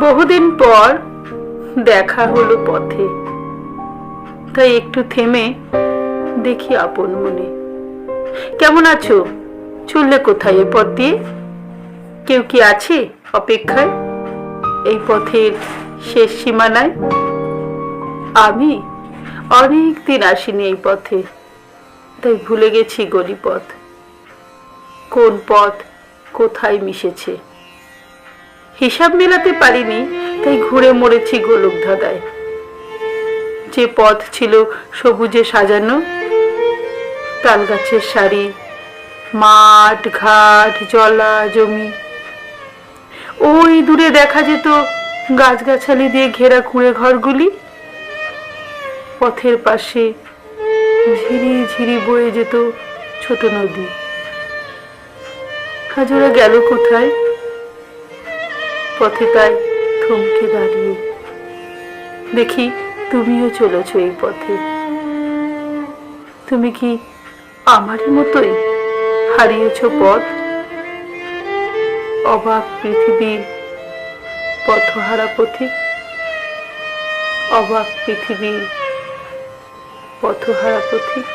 বহুদিন পর দেখা হলো পথে। তাই একটু থেমে দেখি আপন মনে। কেমন আছো? চললে কোথায় এ পথ দিয়ে? কেউ কি আছে অপেক্ষায়? এই পথের শেষ সীমানায়? আমি অনেক দিন আসিনি এই পথে। তাই ভুলে গেছি গলিপথ কোন পথ কোথায় মিশেছে? হিসাব মেলাতে পারিনি, তাই ঘুরে মরেছি গোলক ধাঁধায়। যে পথ ছিল সবুজে সাজানো, তাল গাছের সারি, মাঠ, ঘাট, জলা, জমি। ওই দূরে দেখা যেত গাছগাছালি দিয়ে ঘেরা কুঁড়ে ঘরগুলি। পথের পাশে ঝিরি ঝিরি বয়ে যেত ছোট নদী। আজ গেল কোথায়? পথে তাই থমকে দাঁড়িয়ে। দেখি তুমিও চলেছ এই পথে। তুমি কি আমারই মতোই হারিয়েছ পথ? অবাক পৃথিবীর পথহারা পথিক অবাক পৃথিবীর পথহারা পথিক